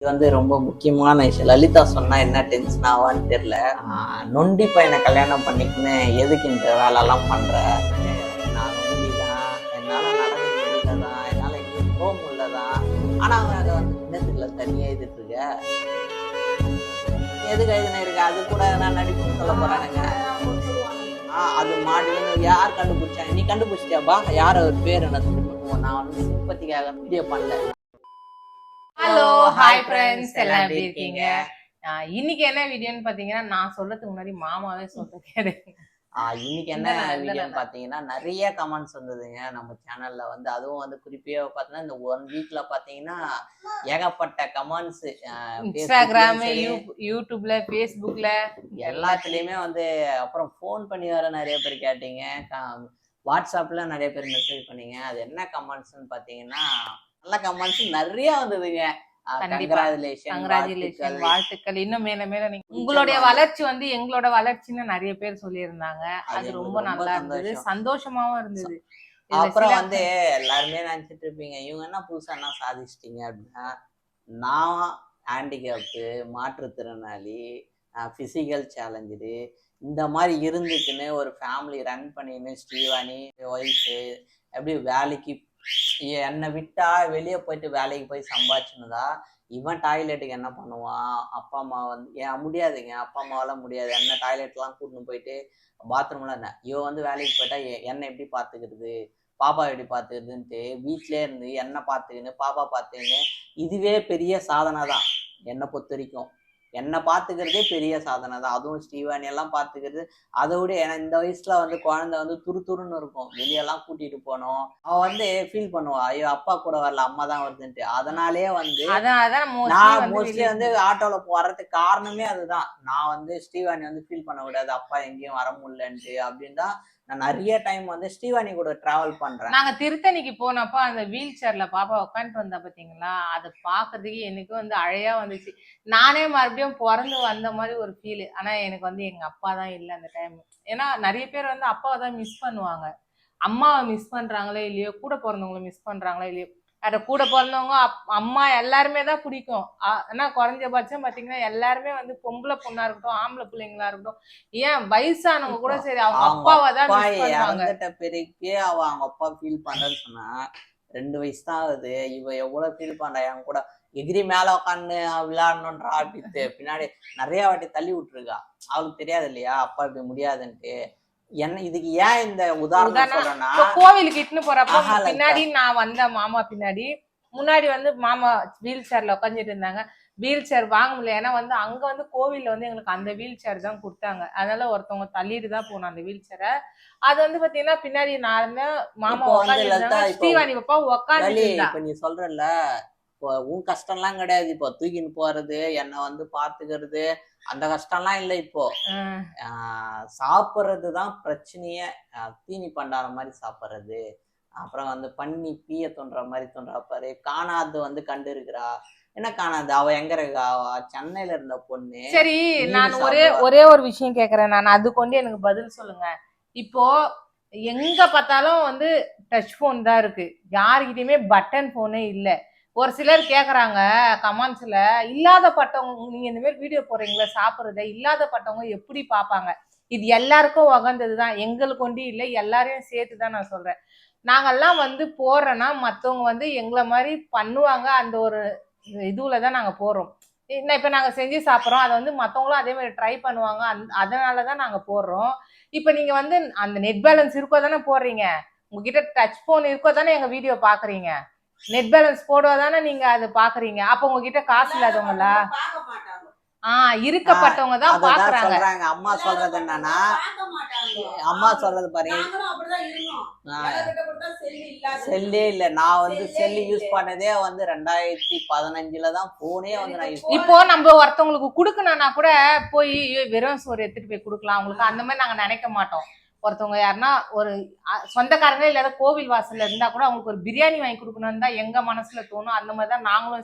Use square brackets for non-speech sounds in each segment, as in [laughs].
இது வந்து ரொம்ப முக்கியமான விஷயம். லலிதா சொன்னா என்ன டென்ஷன் ஆவான்னு தெரியல. ஆஹ் நொண்டி பையனை கல்யாணம் பண்ணிக்கின்னு எதுக்கு இந்த வேலைலாம் பண்ற? நான் நொண்டி தான் என்னால நடக்க முடியலதான். என்னால எங்கேயும் போக முடியலதான். ஆனா அவன் அதை வந்து என்னத்துக்குல தனியா எழுதிட்டு இருக்க? எதுக்கு எழுதுன இருக்கு? அது கூட நான் நடிப்புன்னு சொல்ல போறானுங்க. ஆஹ் அது மாடியில யார் கண்டுபிடிச்சாங்க? நீ கண்டுபிடிச்சிட்டியாப்பா யார் அவர் பேர் என்ன சொல்லுங்க நான் வந்து சிம்பத்திக்காக வீடியோ பண்ணல. ஹலோ ஹாய் ஃப்ரெண்ட்ஸ் எல்லாம் எப்படி இருக்கீங்க? இன்னைக்கு என்ன வீடியோன்னு பாத்தீங்கன்னா நான் சொல்றதுக்கு முன்னாடி மாமாவே சொல்ல கேடு ஆஹ் இன்னைக்கு என்ன வீடியோன்னு பாத்தீங்கன்னா நிறைய கமெண்ட்ஸ் வந்ததுங்க நம்ம சேனல்ல வந்து. அதுவும் வந்து குறிப்பியா பாத்தீங்கன்னா இந்த ஒன் வீக்ல பாத்தீங்கன்னா ஏகப்பட்ட கமெண்ட்ஸ் இன்ஸ்டாகிராம் யூடியூப்ல ஃபேஸ்புக்ல எல்லாத்துலயுமே வந்து அப்புறம் ஃபோன் பண்ணி வர நிறைய பேர் கேட்டீங்க. வாட்ஸ்அப்ல நிறைய பேர் மெசேஜ் பண்ணீங்க. அது என்ன கமெண்ட்ஸ்னு பாத்தீங்கன்னா நல்ல கமெண்ட்ஸ் நிறைய வந்ததுங்க. வாழ்த்துக்கள். இன்னும் மேல மேல நீங்க உங்களுடைய வளர்ச்சி வந்து எங்களோட வளர்ச்சின்னு நிறைய பேர் சொல்லியிருந்தாங்க. அது ரொம்ப நல்லா இருந்தது. சந்தோஷம். சந்தோஷமாவும் இருந்தது. அப்புறம் வந்து எல்லாருமே நினைச்சிட்டு இருப்பீங்க இவங்க என்ன புதுசா என்ன சாதிச்சிட்டீங்க? அப்படின்னா நான் ஹேண்டிகேப்டு மாற்றுத்திறனாளி ஃபிசிக்கல் சேலஞ்சு இந்த மாதிரி இருந்துக்குன்னு ஒரு ஃபேமிலி ரன் பண்ணின்னு ஸ்ரீவாணி ஒய்ஃபு எப்படி வேலைக்கு என்னை விட்டா வெளியே போயிட்டு வேலைக்கு போய் சம்பாதிச்சுனுதா? இவன் டாய்லெட்டுக்கு என்ன பண்ணுவான்? அப்பா அம்மா வந்து ஏன் முடியாதுங்க. அப்பா அம்மாவால முடியாது. என்ன டாய்லெட்லாம் கூட்டின்னு போயிட்டு பாத்ரூம்ல என்ன? இவன் வந்து வேலைக்கு போயிட்டா என்னை எப்படி பார்த்துக்கிறது பாப்பா எப்படி பார்த்துக்கிறதுன்ட்டு வீட்டிலே இருந்து என்னை பார்த்துக்கின்னு பாப்பா பார்த்துக்கின்னு இதுவே பெரிய சாதனை தான் என்னை பொறுத்த வரைக்கும். என்னை பார்த்துக்கிறதே பெரிய சாதனை தான். அதுவும் ஸ்ரீவாணி எல்லாம் பார்த்துக்கிறது. அதை விட ஏன்னா இந்த வயசுல வந்து குழந்தை வந்து துரு துருன்னு இருக்கும். வெளியெல்லாம் கூட்டிட்டு போனோம் அவன் வந்து ஃபீல் பண்ணுவா. ஐயோ அப்பா கூட வரல அம்மா தான் வருதுன்ட்டு. அதனாலே வந்து நான் மோஸ்ட்லி வந்து ஆட்டோல போறதுக்கு காரணமே அதுதான். நான் வந்து ஸ்ரீவாணி வந்து ஃபீல் பண்ண கூடாது அப்பா எங்கேயும் வர முடியலன்ட்டு அப்படின்னு தான் நான் நிறைய டைம் வந்து ஸ்ரீவாணி கூட டிராவல் பண்றேன். நாங்க திருத்தணிக்கு போனப்போ அந்த வீல் சேர்ல பாப்பா உட்காந்துட்டு வந்தா பாத்தீங்களா? அதை பாக்குறதுக்கு எனக்கு வந்து அழையா வந்துச்சு. நானே மறுபடியும் பிறந்து வந்த மாதிரி ஒரு ஃபீல் ஆனா எனக்கு வந்து எங்க அப்பா தான் இல்லை அந்த டைம் ஏன்னா நிறைய பேர் வந்து அப்பாவை தான் மிஸ் பண்ணுவாங்க. அம்மாவை மிஸ் பண்றாங்களோ இல்லையோ கூட பிறந்தவங்களை மிஸ் பண்றாங்களோ இல்லையோ அதை கூட பிறந்தவங்க அம்மா எல்லாருமே தான் பிடிக்கும். ஆ- ஆனா குறைஞ்சபட்சம் பாத்தீங்கன்னா எல்லாருமே வந்து பொம்பளை பொண்ணா இருக்கட்டும் ஆம்பளை பிள்ளைங்களா இருக்கட்டும் ஏன் வயசானவங்க கூட சரி அவங்க அப்பாவை தான் இறந்துட்ட பிறகு அவ அவங்க அப்பா ஃபீல் பண்றேன்னு சொன்னா ரெண்டு வயசு தான் ஆகுது. இவ எவ்வளவு ஃபீல் பண்றா? என் கூட எகிரி மேல உட்காந்து விளையாடணுன்றா அப்படின்ட்டு பின்னாடி நிறைய வாட்டி தள்ளி விட்டுருக்கா. அவளுக்கு தெரியாது இல்லையா? அப்பா இப்படி முடியாதுன்ட்டு. என்ன இதுக்கு ஏன் இந்த உதாரணம் சொல்றேன்னா கோவிலுக்கு இட்டுன்னு போறப்போ பின்னாடி நான் வந்த மாமா பின்னாடி முன்னாடி வந்து மாமா வீல் சேர்ல உட்காந்துட்டு இருந்தாங்க. வீல் சேர் வாங்க முடியல. ஏன்னா வந்து அங்க வந்து கோவில்ல வந்து எங்களுக்கு அந்த வீல் சேர் தான் கொடுத்தாங்க. அதனால ஒருத்தவங்க தள்ளிட்டு தான் போனோம் அந்த வீல் சேரை அது வந்து பாத்தீங்கன்னா பின்னாடி நான் மாமா உட்காந்து ஸ்ரீவாணி பாப்பா உட்காந்து இப்ப நீ சொல்றல இப்போ உன் கஷ்டம்லாம் கிடையாது. இப்போ தூக்கின்னு போறது என்னை வந்து பாத்துக்கிறது அந்த கஷ்டம்லாம் இல்லை இப்போ. சாப்பிட்றது தான் பிரச்சனையே. தீனி பண்டாரம் மாதிரி சாப்பிட்றது. அப்புறம் வந்து பண்ணி பீய தோன்ற மாதிரி தோன்றா பாரு காணாது வந்து கண்டு இருக்கிறா என்ன காணாது? அவ எங்க இருக்கா? சென்னையில இருந்த பொண்ணு. சரி நான் ஒரே. ஒரே ஒரு விஷயம் கேக்குறேன் நான். அது கொண்டு எனக்கு பதில் சொல்லுங்க. இப்போ எங்க பார்த்தாலும் வந்து டச் ஃபோன் தான் இருக்கு. யாருக்கிட்டயுமே பட்டன் போனே இல்ல. ஒரு சிலர் கேட்குறாங்க கமெண்ட்ஸில் இல்லாத பட்டவங்க நீங்க இந்த மாதிரி வீடியோ போடுறீங்களா சாப்பிட்றத இல்லாத பட்டவங்க எப்படி பார்ப்பாங்க? இது எல்லாருக்கும் உகந்தது தான் எங்களுக்கு ஒண்டி இல்லை எல்லாரையும் சேர்த்து தான் நான் சொல்கிறேன் நாங்கெல்லாம் வந்து போடுறோன்னா மற்றவங்க வந்து எங்களை மாதிரி பண்ணுவாங்க அந்த ஒரு இதுவில் தான் நாங்கள் போடுறோம் என்ன இப்போ நாங்கள் செஞ்சு சாப்பிட்றோம் அதை வந்து மற்றவங்களும் அதே மாதிரி ட்ரை பண்ணுவாங்க அந் அதனால தான் நாங்கள் போடுறோம். இப்போ நீங்கள் வந்து அந்த நெட் பேலன்ஸ் இருக்கோ தானே போடுறீங்க? உங்ககிட்ட டச் ஃபோன் இருக்கோ தானே எங்கள் வீடியோ பார்க்குறீங்க நெட் பேலன்ஸ் போடுவா தானே நீங்க அது பாக்குறீங்க? அப்ப உங்ககிட்ட காசு இல்லாதவங்களா பார்க்க மாட்டாங்க. ஆஹ் இருக்கப்பட்டவங்க தான் பாக்குறாங்க. சொல்றாங்க. அம்மா சொல்றது என்னன்னா பார்க்க மாட்டாங்க. அம்மா சொல்றது பாரு. நாங்களும் அப்படிதான் இருந்தோம். ஆஹ் எங்ககிட்ட கொடுத்தா செல்லு இல்ல. நான் வந்து செல்லே யூஸ். பண்ணதே வந்து ரெண்டாயிரத்தி பதினஞ்சுல தான் போனே வந்து நான் இப்போ நம்ம ஒருத்தவங்களுக்கு கொடுக்கணும்னா கூட போய் வெறும் சோறு எடுத்துட்டு போய் கொடுக்கலாம். அவங்களுக்கு அந்த மாதிரி நாங்க நினைக்க மாட்டோம். ஒருத்தவங்க யாருன்னா ஒரு அ- சொந்தக்காரங்க இல்லாத கோவில் வாசல்ல இருந்தா கூட அவங்களுக்கு ஒரு பிரியாணி வாங்கி கொடுக்கணும்னு தான் எங்க மனசுல தோணும். அந்த மாதிரி தான் நாங்களும்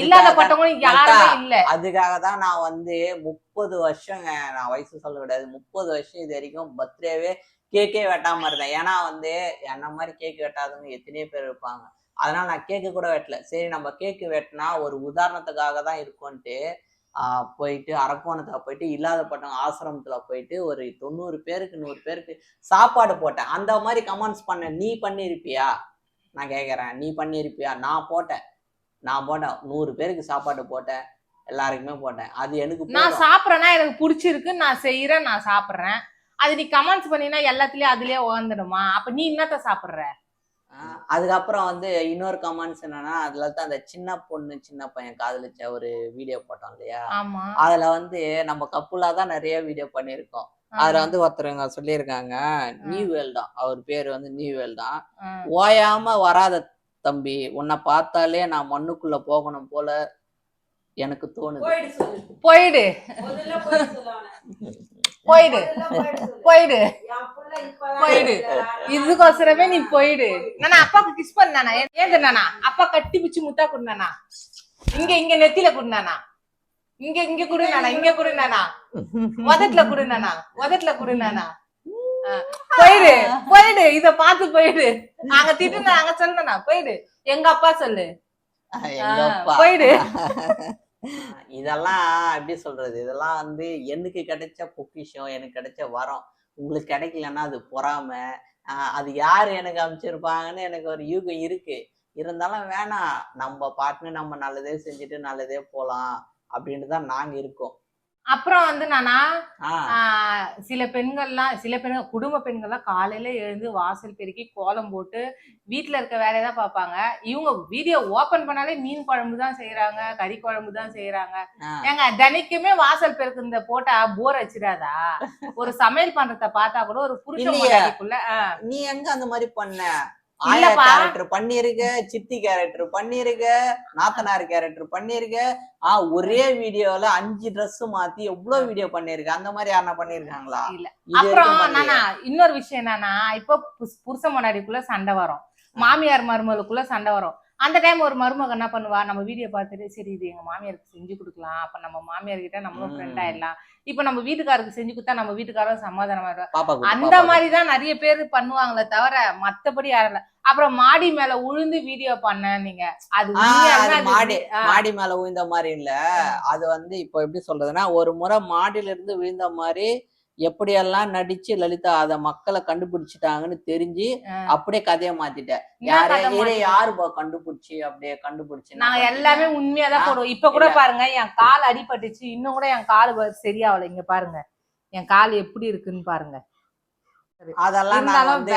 இல்லாதப்பட்டவங்களும் யாருமே இல்ல. அதுக்காக தான் நான் வந்து முப்பது வருஷங்க நான் வயசு சொல்ல கூடாது முப்பது வருஷம் இது வரைக்கும் பர்த்டேவே கேக்கே வெட்டாம இருந்தேன். ஏன்னா வந்து என்ன மாதிரி கேக் வெட்டாதவங்க எத்தனையோ பேர் இருப்பாங்க. அதனால நான் கேக்கு கூட வெட்டல. சரி நம்ம கேக்கு வெட்டினா ஒரு உதாரணத்துக்காக தான் இருக்கும்ன்ட்டு போயிட்டு அரக்கோணத்துல போயிட்டு இல்லாதப்பட்டவங்க ஆசிரமத்துல போயிட்டு ஒரு தொண்ணூறு பேருக்கு நூறு பேருக்கு சாப்பாடு போட்டேன். அந்த மாதிரி கமெண்ட்ஸ் பண்ண நீ பண்ணியிருப்பியா நான் கேட்குறேன் நீ பண்ணியிருப்பியா நான் போட்டேன். நான் போட்டேன். நூறு பேருக்கு சாப்பாடு போட்டேன். எல்லாருக்குமே போட்டேன். அது எனக்கு நான். சாப்பிட்றேன்னா எனக்கு பிடிச்சிருக்கு. நான் செய்யறேன் நான் சாப்பிட்றேன். அது நீ கமெண்ட்ஸ் பண்ணினா எல்லாத்துலயும் அதுலயே உழந்துடுமா அப்ப நீ என்னத்த சாப்பிடுற? அதுக்கப்புறம் வந்து இன்னொரு கமெண்ட்ஸ் என்னன்னா அதுல தான் அந்த சின்ன பொண்ணு சின்ன பையன் காதலிச்ச ஒரு வீடியோ போட்டோம் இல்லையா? ஆமா. அதுல வந்து நம்ம கப்புலா தான் நிறைய வீடியோ பண்ணியிருக்கோம். அதுல வந்து ஒருத்தருங்க சொல்லியிருக்காங்க நியூவேல் தான். அவர் பேர் வந்து நியூவேல் தான். ஓயாம வராத தம்பி உன்னை பார்த்தாலே நான் மண்ணுக்குள்ள போகணும் போல எனக்கு தோணுது. போயிடு போயிடு. முதல்ல போயிடு. போயிடு. இதுக்கோசரமே நீ போயிடு. நானா அப்பாக்கு கிஸ் பண்ணானா? ஏந்து நானா அப்பா கட்டி பிடிச்சு முத்தா குடுனானா? இங்க இங்க நெத்தில குடுனானா? இங்க இங்க குடுனானா? இங்க குடுனானா? உதட்டுல குடுனானா? உதட்டுல குடுனானா? போயிடு. போயிடு. இத பார்த்து போயிடு. அங்க திட்டுனா அங்க சொல்லனா? போயிடு. எங்க அப்பா சொல்லு. போயிடு. இதெல்லாம் எப்படி சொல்றது? இதெல்லாம் வந்து எனக்கு கிடைச்ச பொக்கிஷம் எனக்கு கிடைச்ச வரம். உங்களுக்கு கிடைக்கலன்னா அது பொறாமை அது யார் எனக்கு அமைச்சிருப்பாங்கன்னு எனக்கு ஒரு யூகம் இருக்கு. இருந்தாலும் வேணாம் நம்ம பாட்டுன்னு நம்ம நல்லதே செஞ்சுட்டு நல்லதே போகலாம் அப்படின்னு தான் நாங்கள் இருக்கோம். அப்புறம் வந்து நானா சில பெண்கள்லாம் சில பெண்கள் குடும்ப பெண்கள்லாம் காலையில எழுந்து வாசல் பெருக்கி கோலம் போட்டு வீட்ல இருக்க வேலையை தான் பார்ப்பாங்க இவங்க வீடியோ ஓபன் பண்ணாலே மீன் குழம்பு தான் செய்யறாங்க கறி குழம்பு தான் செய்யறாங்க ஏங்க தினைக்குமே வாசல் பெருக்குறத போட்டா போர் அடிச்சிடாதா? ஒரு சமையல் பண்றத பார்த்தா கூட ஒரு புருஷன் நீ எங்க அந்த மாதிரி பண்ண? ஆயா. கேரக்டர் பண்ணிருக்க சித்தி கேரக்டர் பண்ணிருக்க நாத்தனார் கேரக்டர் பண்ணிருக்க ஆ ஒரே வீடியோல அஞ்சு Dress மாத்தி எவ்வளவு வீடியோ பண்ணிருக்க? அந்த மாதிரி யாருன்னா பண்ணிருக்காங்களா? இல்ல. அப்புறம். நானா இன்னொரு விஷயம் என்னன்னா இப்போ புருஷன் முன்னாடிக்குள்ள சண்டை வரும். மாமியார் மருமகளுக்குள்ள சண்டை வரும். அந்த டைம் ஒரு மருமக என்ன பண்ணுவா? நம்ம வீடியோ பார்த்துட்டு சரி இது எங்க மாமியாருக்கு செஞ்சு கொடுக்கலாம். அப்ப நம்ம மாமியார் கிட்ட நம்மளும் ம். ஃப்ரெண்ட் ஆயிடலாம். இப்ப நம்ம வீட்டுக்காருக்கு செஞ்சு கொடுத்தா நம்ம வீட்டுக்காரரும் சமாதானமா குட்டி, அந்த. மாதிரிதான் நிறைய பேர் பண்ணுவாங்களே தவிர மத்தபடி யாரும் அப்புறம் மாடி மேல உழுந்து வீடியோ பண்ண நீங்க அது மாடி மாடி மேல விழுந்த மாதிரி இல்ல. அது வந்து இப்போ எப்படி சொல்றதுன்னா ஒரு முறை மாடியில இருந்து விழுந்த மாதிரி எப்படியெல்லாம் நடிச்சு லலிதா அத மக்களை கண்டுபிடிச்சிட்டாங்கன்னு தெரிஞ்சு. அப்படியே கதையை மாத்திட்டேன் யாரு யாரு கண்டுபிடிச்சு அப்படியே கண்டுபிடிச்சு நாங்க எல்லாமே உண்மையா தான் போடுவோம். இப்ப கூட. பாருங்க என் கால் அடிபட்டுச்சு. இன்னும் கூட என் கால் சரியாவல இங்க பாருங்க. என் கால் எப்படி இருக்குன்னு பாருங்க. அதெல்லாம் இருந்தாலும் வந்து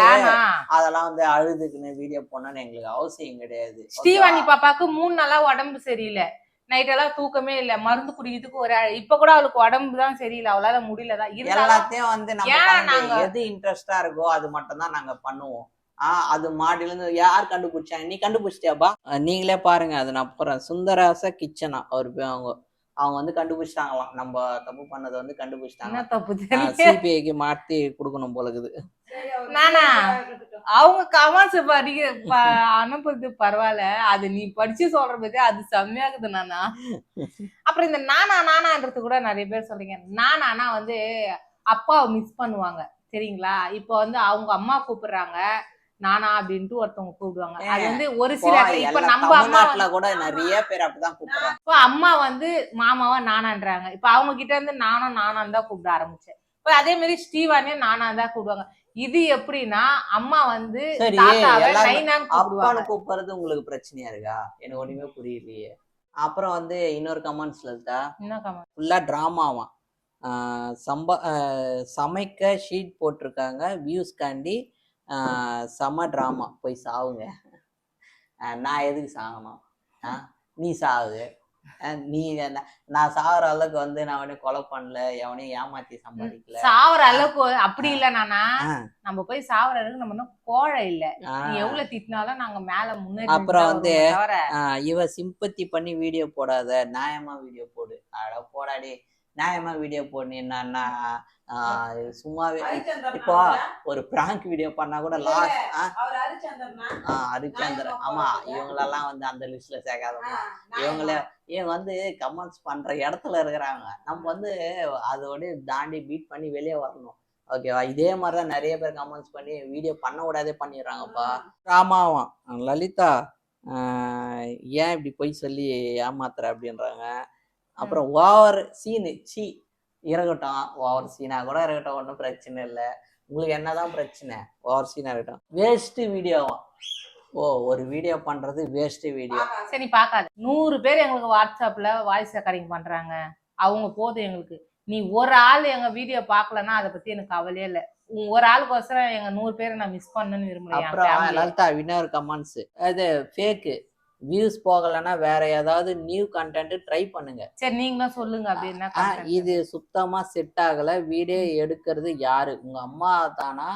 அதெல்லாம் வந்து அழுதுக்குன்னு வீடியோ பண்ணணும்னு எங்களுக்கு அவசியம் கிடையாது. ஸ்ரீவாணி பாப்பாக்கு மூணு நாளா உடம்பு சரியில்லை. நைட் எல்லாம் தூக்கமே இல்ல. மருந்து குடிக்கிறதுக்கு ஒரு இப்ப கூட அவளுக்கு உடம்பு தான் சரியில்லை. அவளால முடியலதான். எல்லாத்தையும் வந்து நம்ம எது இன்ட்ரெஸ்டா இருக்கோ அது மட்டும் தான் நாங்க பண்ணுவோம். ஆஹ் அது மாடியில இருந்து யார் கண்டுபிடிச்சாங்க நீ கண்டுபிடிச்சிட்டியாப்பா? நீங்களே பாருங்க அது நான் போறேன். சுந்தராச கிச்சனா? அவர் அவங்க அவங்க வந்து கண்டுபிடிச்சிட்டாங்களாம். நம்ம தப்பு பண்ணதை வந்து கண்டுபிடிச்சிட்டாங்க. என்ன தப்பு சிபிஐக்கு மாத்தி கொடுக்கணும் போல இருக்குது. நானா? அவங்க கமெண்ட்ஸ் படிக்க அனுப்புறது பரவாயில்ல. அது நீ படிச்சு சொல்ற பத்தி அது செம்மையாகுது நானா. அப்புறம் இந்த நானா நானான்றது கூட நிறைய பேர் சொல்றீங்க. நானானா வந்து அப்பாவை மிஸ் பண்ணுவாங்க. சரிங்களா? இப்போ வந்து அவங்க அம்மா கூப்பிடுறாங்க. நானா அப்படின்ட்டு ஒருத்தவங்க கூப்பிடுவாங்க. அது வந்து ஒரு சில இப்போ நம்ம அம்மா கூட நிறைய பேர் அப்படிதான் கூப்பிடுறாங்க. இப்போ அம்மா வந்து மாமாவா நானான்றாங்க. இப்ப அவங்க கிட்ட இருந்து நானும் நானான் தான் கூப்பிட ஆரம்பிச்சேன். இப்ப அதே மாதிரி ஸ்ரீவானியா நானா தான் கூப்பிடுவாங்க. இது எப்படின்னா அம்மா வந்து கூப்பிடுறது உங்களுக்கு பிரச்சனையா இருக்கா? எனக்கு ஒண்ணுமே புரியலையே. அப்புறம் வந்து இன்னொரு கமெண்ட்ஸ்ல இருக்கா? ஃபுல்லாக ட்ராமாவாம் சம்ப சமைக்க ஷீட் போட்டிருக்காங்க. வியூஸ்காண்டி செம ட்ராமா போய் சாவுங்க. நான் எதுக்கு சாகணும்? ஆ நீ சாவு. ஆஹ் நீ நான் சாகுற அளவுக்கு வந்து நான் அவனையும் கொலை பண்ணல எவனையும் ஏமாத்தி சம்பாதிக்கல. சாவர அளவுக்கு அப்படி இல்ல நானா. நம்ம போய் சாவர அளவுக்கு நம்ம இன்னும் கோழை இல்ல. நீ எவ்வளவு திட்டினாலும் நாங்க மேல முன்னேறி அப்புறம் வந்து- இவ சிம்பத்தி பண்ணி வீடியோ போடாத. நியாயமா வீடியோ போடு. அட போடாடி நியாயமா வீடியோ போடு. என்னன்னா சும்மாவே இப்போ? ஒரு பிராங்க் வீடியோ பண்ணா கூட லாஸ்ட் ஹரிச்சந்திரனா? ஆமா இவங்களெல்லாம் வந்து அந்த லிஸ்ட்ல நான் இவங்கள இவங்க வந்து கமெண்ட்ஸ் பண்ற இடத்துல இருக்கிறாங்க. நம்ம வந்து அதோட தாண்டி பீட் பண்ணி வெளியே வரணும். ஓகேவா இதே மாதிரிதான் நிறைய பேர் கமெண்ட்ஸ் பண்ணி வீடியோ பண்ண விடாதே பண்ணிடுறாங்கப்பா ராமாவாம் லலிதா ஏன் இப்படி பொய் சொல்லி ஏமாத்துற அப்படின்றாங்க. அப்புறம் ஓவர் சீனு சி இருக்கட்டும். ஓவர் சீனா கூட இருக்கட்டும் ஒன்றும் பிரச்சனை இல்லை. உங்களுக்கு என்னதான் பிரச்சனை ஓவர் சீனா இருக்கட்டும். வேஸ்ட்டு வீடியோவா ஓ ஒரு வீடியோ பண்றது வேஸ்ட் வீடியோ சரி பார்க்காத. நூறு பேர் எங்களுக்கு வாட்ஸ்அப்ல வாய்ஸ் ரெக்கார்டிங் பண்றாங்க. அவங்க போதும் எங்களுக்கு. நீ ஒரு ஆள் எங்க வீடியோ பார்க்கலன்னா அதை பத்தி எனக்கு கவலையே இல்லை. ஒரு ஆளுக்கோசரம் எங்க நூறு பேரை நான் மிஸ் பண்ணணும்னு விரும்புறேன் அப்புறம். லலிதா வினர் கமெண்ட்ஸ் அது ஃபேக்கு வியூஸ் போகலைன்னா வேற ஏதாவது நியூ கண்டென்ட் ட்ரை பண்ணுங்க. சரி நீங்களும் சொல்லுங்க அப்படி என்ன ஆ, content? இது சுத்தமா செட் ஆகல. வீடியோ எடுக்கிறது யாரு? உங்க அம்மா தானா?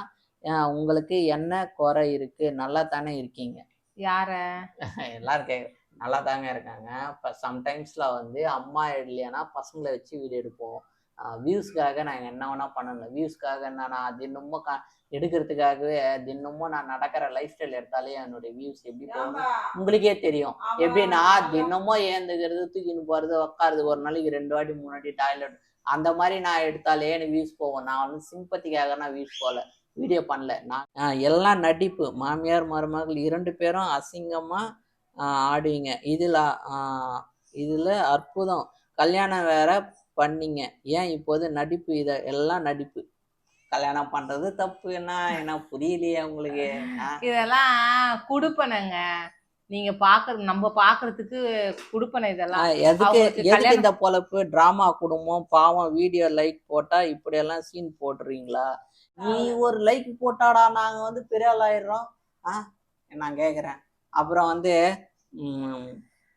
உங்களுக்கு என்ன குறை இருக்கு? நல்லா தானே இருக்கீங்க. யார? [laughs] எல்லாரும் கேட்க நல்லா தாங்க இருக்காங்க. இப்போ சம்டைம்ஸ்ல வந்து அம்மா இல்லையானா பசங்களை வச்சு வீடியோ எடுப்போம். வியூஸ்க்காக நாங்கள் என்ன வேணா பண்ணணும். வியூஸ்க்காக என்ன நான் தினமும் க எடுக்கிறதுக்காகவே தினமும் நான் நடக்கிற லைஃப் ஸ்டைல் எடுத்தாலே என்னுடைய வியூஸ் எப்படி போகும் ஏம்பா, உங்களுக்கே தெரியும். எப்படின்னா. தினமும் ஏந்துக்கிறது தூக்கின்னு போறது உட்காருது ஒரு நாளைக்கு ரெண்டு வாட்டி மூணு வாட்டி டாய்லெட் அந்த மாதிரி நான் எடுத்தாலே எனக்கு வியூஸ் போகும். நான் வந்து சிம்பத்திக்காக நான் வியூஸ் போகல. வீடியோ பண்ணல. நான் எல்லாம் நடிப்பு மாமியார் மருமகள் இரண்டு பேரும் அசிங்கமா ஆஹ் ஆடுவீங்க. இதுல இதுல அற்புதம். கல்யாணம் வேற பண்ணீங்க. ஏன் இப்போது நடிப்பு? இத எல்லாம் நடிப்பு. கல்யாணம் பண்றது தப்பு என்ன? என்ன புரியலையே உங்களுக்கு. இதெல்லாம் குடுப்பனங்க. நீங்க பாக்குறது நம்ம பாக்குறதுக்கு குடுப்பன இதெல்லாம். எதுக்கு எதுக்கு இந்த பொழப்பு? டிராமா குடும்பம் பாவம் வீடியோ லைக் போட்டா இப்படி எல்லாம் சீன் போடுறீங்களா? நீ ஒரு லைக் போட்டாடா நாங்க வந்து பெரிய ஆள் ஆயிடுறோம். ஆ நான் கேக்குறேன். அப்புறம் வந்து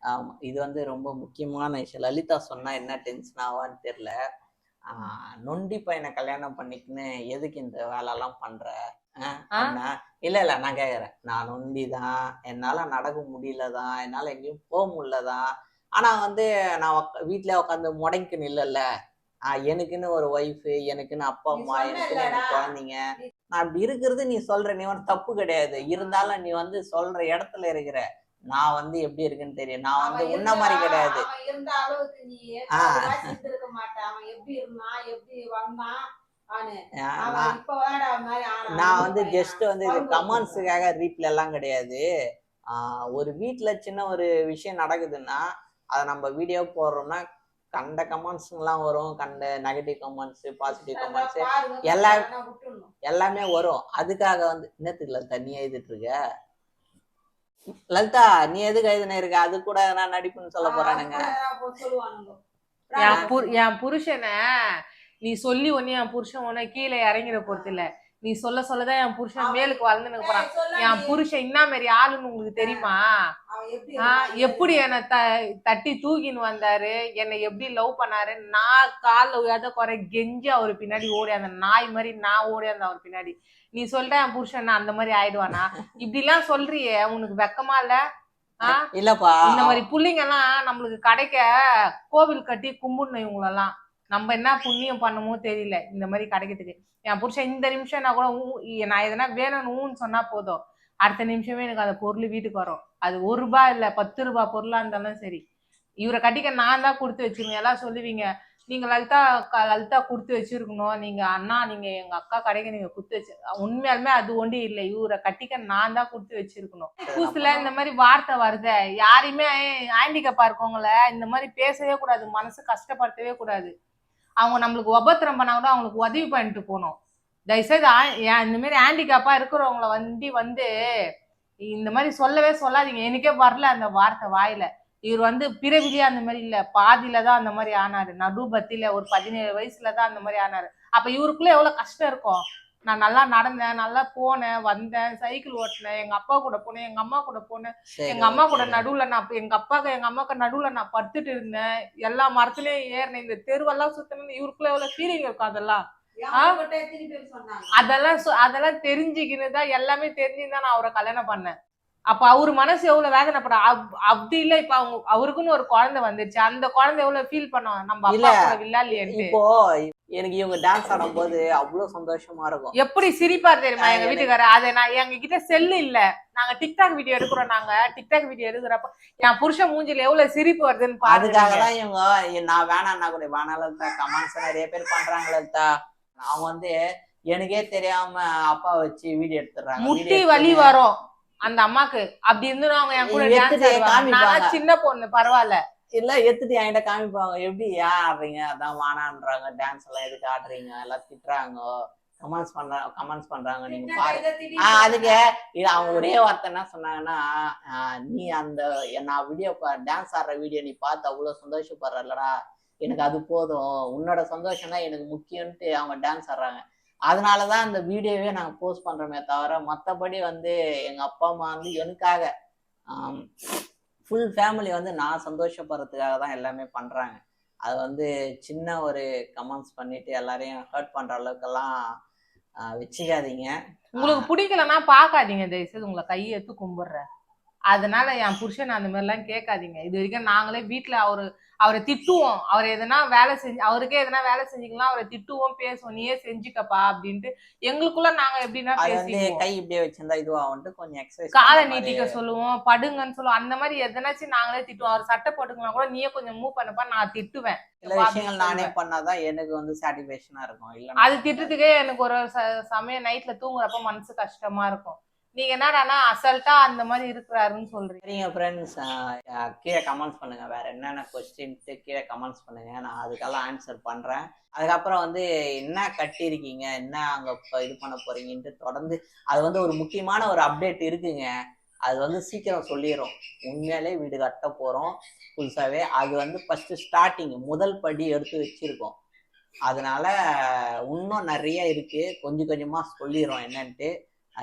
உம், ஆமா இது வந்து ரொம்ப முக்கியமான விஷயம். லலிதா சொன்னா என்ன டென்ஷன் ஆவான்னு தெரியல. ஆஹ் நொண்டி பையனை கல்யாணம் பண்ணிக்கின்னு எதுக்கு இந்த வேலைலாம்? அண்ணா, இல்ல இல்ல நான் கேக்குறேன். நான் நொண்டி தான் என்னால நடக்க முடியலதான் என்னால எங்கேயும் போக முடியலதான் ஆனா வந்து நான் வீட்ல உட்காந்து முடங்கின்னு இல்லைல்ல ஆஹ் எனக்குன்னு ஒரு ஒய்ஃபு எனக்குன்னு அப்பா அம்மா எனக்குன்னு. எனக்கு குழந்தைங்க. நான் அப்படி இருக்கிறது நீ சொல்ற நீ வந்து தப்பு கிடையாது. இருந்தாலும் நீ வந்து சொல்ற இடத்துல இருக்கிற நான் வந்து எப்படி இருக்குன்னு தெரியும். நான் வந்து உன்ன மாதிரி கிடையாது. இருந்த அளவுக்கு நீ ஆ. இருந்திருக்க மாட்டான். அவன் எப்படி இருந்தான் எப்படி வந்தான் அவனு. ஆஹ் அவன் நான் வந்து. ஜஸ்ட் வந்து இது கமெண்ட்ஸுக்காக ரீப்ல எல்லாம் கிடையாது. ஒரு வீட்ல சின்ன ஒரு விஷயம் நடக்குதுன்னா அதை நம்ம வீடியோ போடுறோம்னா கண்ட கமெண்ட்ஸ்லாம் வரும். கண்ட நெகட்டிவ் கமெண்ட்ஸ் பாசிட்டிவ் கமெண்ட்ஸ் எல்லா-. எல்லாமே வரும். அதுக்காக வந்து என்னத்துக்கு லலிதா நீ எழுதிட்டு இருக்க? லலிதா நீ எதுக்கு எழுதுன இருக்க? அது கூட நான் நடிப்புன்னு சொல்ல போறானுங்க. என் புரு- என் புருஷனை நீ சொல்லி ஒண்ணு என் புருஷன் ஒண்ணு கீழே இறங்கிட போறது இல்ல. நீ சொல்ல சொல்லதான் என் புருஷன் மேலுக்கு வளர்ந்துன்னு போறான். என். புருஷன் என்ன மாதிரி ஆளுன்னு உங்களுக்கு தெரியுமா? அவன் எப்படி என்னை த தட்டி தூக்கின்னு வந்தாரு? என்னை எப்படி லவ் பண்ணாரு? நான் காலில் உயாத குறை கெஞ்சி அவர் பின்னாடி ஓடி அந்த நாய் மாதிரி நான் ஓடி அந்த அவர் பின்னாடி. நீ சொல்ற என் புருஷன் அந்த மாதிரி ஆயிடுவானா? இப்படி எல்லாம் சொல்றியே உனக்கு வெக்கமா இல்ல? இல்லப்பா. இந்த மாதிரி புள்ளைங்க எல்லாம் நம்மளுக்கு கிடைக்க கோவில் கட்டி கும்பிடணும் இவங்களெல்லாம். நம்ம என்ன புண்ணியம் பண்ணமோ தெரியல இந்த மாதிரி கிடைக்கிறதுக்கு. என் புருஷன் இந்த நிமிஷம் நான் கூட ஊ- நான் எதனா வேணும்னு சொன்னா போதும். அடுத்த நிமிஷமே எனக்கு அந்த பொருள் வீட்டுக்கு வரும். அது ஒரு ரூபாய் இல்ல பத்து ரூபாய் பொருளா இருந்தாலும் சரி. இவரை கட்டிக்க நான் தான் கொடுத்து வச்சிருக்கணும் எல்லாம் சொல்லுவீங்க நீங்க லலிதா லலிதா கொடுத்து வச்சிருக்கணும். நீங்க அண்ணா நீங்க எங்க அக்கா கடைக்கு நீங்க கொடுத்து வச்சு உண்மையாலுமே அது ஒண்டி இல்லை. இவரை கட்டிக்க நான் தான் கொடுத்து வச்சிருக்கணும். பூசுல இந்த மாதிரி வார்த்தை வருதே. யாரையுமே ஹேண்டிகப்பா இருக்கவங்கள இந்த மாதிரி பேசவே கூடாது. மனசு கஷ்டப்படுத்தவே கூடாது. அவங்க நம்மளுக்கு உபத்திரம் பண்ணா கூட அவங்களுக்கு உதவி பண்ணிட்டு போகணும். தயவுசெய்து இந்த மாதிரி ஹேண்டிகப்பா இருக்கிறவங்கள வந்து வந்து இந்த மாதிரி சொல்லவே சொல்லாதீங்க. எனக்கே வரல அந்த வார்த்தை வாயில. இவர் வந்து பிறவிலேயே அந்த மாதிரி இல்ல பாதியில தான் அந்த மாதிரி ஆனாரு. நடுபத்தில ஒரு பதினேழு வயசுல தான் அந்த மாதிரி ஆனாரு. அப்ப இவருக்குள்ள எவ்வளவு கஷ்டம் இருக்கும்? நான் நல்லா நடந்தேன் நல்லா போனேன் வந்தேன் சைக்கிள் ஓட்டினேன் எங்க அப்பா கூட போனேன் எங்க அம்மா கூட போனேன். எங்க அம்மா கூட. நடுவுல நான் அப்ப எங்க அப்பாக்கு எங்க அம்மாக்கு நடுவுல நான் படுத்துட்டு இருந்தேன். எல்லா மரத்துலயும் ஏறினேன். இந்த தெருவெல்லாம் சுத்தணும் இவருக்குள்ள எவ்வளவு ஃபீலிங் இருக்கும் அதெல்லாம்? அதெல்லாம் சொ- அதெல்லாம் தெரிஞ்சுக்கின்னு தான் எல்லாமே தெரிஞ்சுதான் நான் அவரை கல்யாணம் பண்ணேன். அப்ப அவர் மனசு எவ்வளவு வேதனைப்பட அப்- அப்படி இல்ல இப்ப அவங்க அவருக்குன்னு ஒரு குழந்தை வந்துருச்சு. அந்த குழந்தை எவ்வளவு ஃபீல் பண்ணுவாங்க நம்ம அப்பா இல்ல. வில்லாலியன்ட்டு இப்போ எனக்கு இவங்க டான்ஸ் ஆடும்போது அவ்வளவு சந்தோஷமா இருக்கும். எப்படி சிரிப்பார் தெரியுமா? எங்க வீட்டுக்காரர் அதை நான் எங்க கிட்ட செல்லு இல்ல. நாங்க டிக்டாக் வீடியோ எடுக்கிறோம் நாங்க. டிக்டாக் வீடியோ எடுக்கிறப்ப என் புருஷன் மூஞ்சில எவ்வளவு சிரிப்பு வருதுன்னு பாருங்க. தான் இவங்க நான் வேணாம்னா கூட வேணாம் கமெண்ட்ஸ் நிறைய பேர் பண்றாங்க லலிதா. அவங்க வந்து எனக்கே தெரியாம அப்பா வச்சு வீடியோ எடுத்துடுறாங்க முட்டி வலி வரும். அந்த அம்மாக்கு. அப்படி இருந்தும் அவங்க என் கூட டான்ஸ் ஆடுவாங்க. சின்ன பொண்ணு பரவாயில்ல. இல்ல எடுத்துட்டு என்கிட்ட காமிப்பாங்க. எப்படி ஆடுறீங்க? அதான் வானான்றாங்க. டான்ஸ் எல்லாம் எதுக்கு ஆடுறீங்க? எல்லாம் திட்டுறாங்க. கமெண்ட்ஸ் பண்றாங்க கமெண்ட்ஸ் பண்றாங்க. நீங்க பாரு. ஆஹ் அதுக்கு இது அவங்க ஒரே வார்த்தை என்ன சொன்னாங்கன்னா நீ அந்த நான் வீடியோ டான்ஸ் ஆடுற வீடியோ நீ பார்த்து அவ்வளவு சந்தோஷப்படுறல்லடா எனக்கு அது போதும். உன்னோட சந்தோஷம் தான் எனக்கு முக்கியம்ட்டு அவங்க டான்ஸ் ஆடுறாங்க. அதனாலதான் அந்த வீடியோவே நாங்க போஸ்ட் பண்றோமே தவிர மத்தபடி வந்து எங்க அப்பா அம்மா வந்து எனக்காக ஃபுல் ஃபேமிலி வந்து நான் சந்தோஷப்படுறதுக்காக தான் எல்லாமே பண்றாங்க. அது வந்து சின்ன ஒரு கமெண்ட்ஸ் பண்ணிட்டு எல்லாரையும் ஹர்ட் பண்ற அளவுக்கெல்லாம் வச்சுக்காதீங்க. உங்களுக்கு பிடிக்கலன்னா பார்க்காதீங்க தயவுசெய்து உங்களை கையை எடுத்து கும்பிடுறேன். அதனால என் புருஷன் அந்த மாதிரிலாம் கேட்காதீங்க. இது வரைக்கும் நாங்களே வீட்ல அவரு அவரை திட்டுவோம். அவர் எதனா வேலை செஞ்சு அவருக்கே எதனா வேலை செஞ்சுக்கலாம் அவரை திட்டுவோம் பேசுவோம் நீயே செஞ்சுக்கப்பா அப்படின்ட்டு எங்களுக்குள்ள நாங்க எப்படின்னா பேசிக்குவோம். கை இப்படியே வச்சிருந்தா இதுவாகன்ட்டு கொஞ்சம் எக்ஸசைஸ் காலை நீட்டிக்க சொல்லுவோம் படுங்கன்னு சொல்லுவோம். அந்த மாதிரி எதனாச்சும் நாங்களே திட்டுவோம். அவர் சட்டை போட்டுக்கலாம் கூட நீயே கொஞ்சம் மூவ் பண்ணப்பா நான் திட்டுவேன். சில விஷயங்கள் நானே பண்ணாதான் எனக்கு வந்து சாட்டிஸ்பேக்ஷனா இருக்கும். இல்ல அது திட்டத்துக்கே எனக்கு ஒரு சமயம் நைட்ல தூங்குறப்ப மனசு கஷ்டமா இருக்கும். நீங்க என்னடானா அசல்ட்டா அந்த மாதிரி இருக்கிறாருன்னு சொல்றீங்க. சரிங்க ஃப்ரெண்ட்ஸ் கீழே கமெண்ட்ஸ் பண்ணுங்க. வேற என்னென்ன கொஸ்டின்ட்டு கீழே கமெண்ட்ஸ் பண்ணுங்க. நான் அதுக்கெல்லாம் ஆன்சர் பண்றேன். அதுக்கப்புறம் வந்து என்ன கட்டியிருக்கீங்க? என்ன அங்க இது பண்ண போறீங்கன்ட்டு தொடர்ந்து அது வந்து ஒரு முக்கியமான ஒரு அப்டேட் இருக்குங்க. அது வந்து சீக்கிரம் சொல்லிடுறோம் உண்மையிலே வீடு கட்ட போறோம். புதுசாகவே அது வந்து ஃபர்ஸ்ட் ஸ்டார்டிங் முதல் படி எடுத்து வச்சிருக்கோம். அதனால இன்னும் நிறைய இருக்கு. கொஞ்சம் கொஞ்சமா சொல்லிடுறோம் என்னன்ட்டு.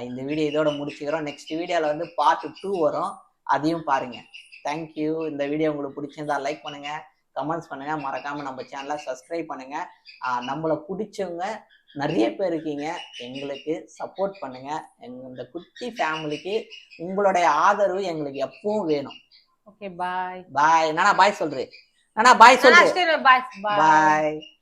இந்த வீடியோ இதோட முடிச்சுக்கிறோம். நெக்ஸ்ட் வீடியோல வந்து பார்ட் டூ வரும். அதையும் பாருங்க. தேங்க்யூ இந்த வீடியோ உங்களுக்கு பிடிச்சிருந்தா லைக் பண்ணுங்க. கமெண்ட்ஸ் பண்ணுங்க. மறக்காம நம்ம சேனலை சப்ஸ்கிரைப் பண்ணுங்க. ஆஹ் நம்மளை பிடிச்சவங்க நிறைய பேர் இருக்கீங்க. எங்களுக்கு சப்போர்ட் பண்ணுங்க. எங்க இந்த குட்டி ஃபேமிலிக்கு உங்களுடைய ஆதரவு எங்களுக்கு எப்பவும் வேணும். ஓகே பாய் பாய் நானா பாய் சொல்றேன். நானா பாய் சொல்றேன். பாய் பாய்